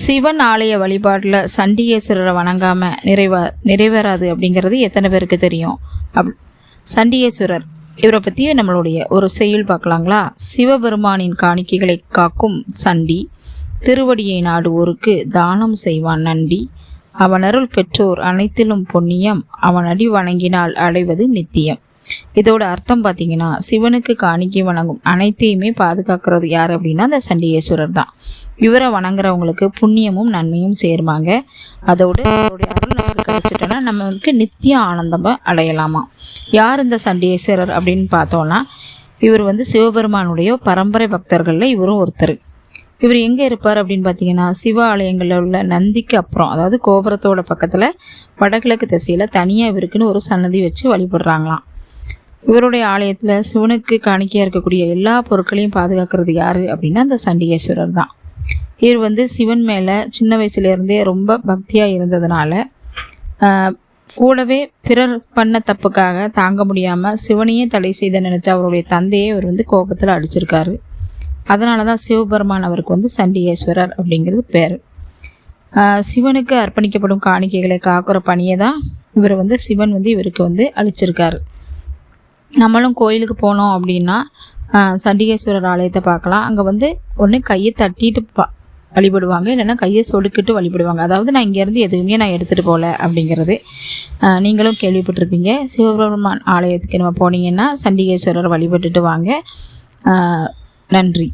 சிவன் ஆலய வழிபாட்டில் சண்டிகேஸ்வரரை வணங்காமல் நிறைவா நிறைவேறாது அப்படிங்கிறது எத்தனை பேருக்கு தெரியும்? அப் சண்டிகேஸ்வரர் இவரை பற்றியும் நம்மளுடைய ஒரு செயல் பார்க்கலாங்களா? சிவபெருமானின் காணிக்கைகளை காக்கும் சண்டி திருவடியை நாடுவோருக்கு தானம் செய்வான் நண்டி அவனருள் பெற்றோர் அனைத்திலும் பொன்னியம் அவன் அடி வணங்கினால் அடைவது நித்தியம். இதோட அர்த்தம் பார்த்தீங்கன்னா சிவனுக்கு காணிக்கை வணங்கும் அனைத்தையுமே பாதுகாக்கிறது யார் அப்படின்னா அந்த சண்டிகேஸ்வரர் தான். இவரை வணங்குறவங்களுக்கு புண்ணியமும் நன்மையும் சேருமாங்க. அதோடு அவருடைய அருள் நமக்கு கிடைச்சிட்டோன்னா நம்ம நித்திய ஆனந்தமாக அடையலாமா? யார் இந்த சண்டிகேஸ்வரர் அப்படின்னு பார்த்தோன்னா இவர் வந்து சிவபெருமானுடைய பரம்பரை பக்தர்களில் இவரும் ஒருத்தர். இவர் எங்கே இருப்பார் அப்படின்னு பார்த்தீங்கன்னா சிவ ஆலயங்களில் உள்ள நந்திக்கு அப்புறம் அதாவது கோபுரத்தோட பக்கத்தில் வடகிழக்கு திசையில் தனியாக இவருக்குன்னு ஒரு சன்னதி வச்சு வழிபடுறாங்களாம். இவருடைய ஆலயத்தில் சிவனுக்கு காணிக்கையாக இருக்கக்கூடிய எல்லா பொருட்களையும் பாதுகாக்கிறது யார் அப்படின்னா அந்த சண்டிகேஸ்வரர் தான். இவர் வந்து சிவன் மேலே சின்ன வயசுலேருந்தே ரொம்ப பக்தியாக இருந்ததுனால கூடவே பிறர் பண்ண தப்புக்காக தாங்க முடியாமல் சிவனையே தடை செய்த நினச்ச அவருடைய தந்தையை இவர் வந்து கோபத்தில் அடிச்சிருக்காரு. அதனால தான் சிவபெருமான் அவருக்கு வந்து சண்டிகேஸ்வரர் அப்படிங்கிறது பேர். சிவனுக்கு அர்ப்பணிக்கப்படும் காணிக்கைகளை காக்கிற பணியை தான் இவர் வந்து சிவன் வந்து இவருக்கு வந்து அழிச்சிருக்காரு நம்மளும் கோயிலுக்கு போனோம் அப்படின்னா சண்டிகேஸ்வரர் ஆலயத்தை பார்க்கலாம். அங்கே வந்து ஒன்று கையை தட்டிட்டு பா வழிபடுவாங்க. இல்லைன்னா கையை சொடுக்கிட்டு வழிபடுவாங்க. அதாவது நான் இங்கேருந்து எதுவுமே நான் எடுத்துகிட்டு போகல அப்படிங்கிறது நீங்களும் கேள்விப்பட்டிருப்பீங்க. சிவபெருமான் ஆலயத்துக்கு நம்ம போனீங்கன்னா சண்டிகேஸ்வரர் வழிபட்டுட்டு வாங்க. நன்றி.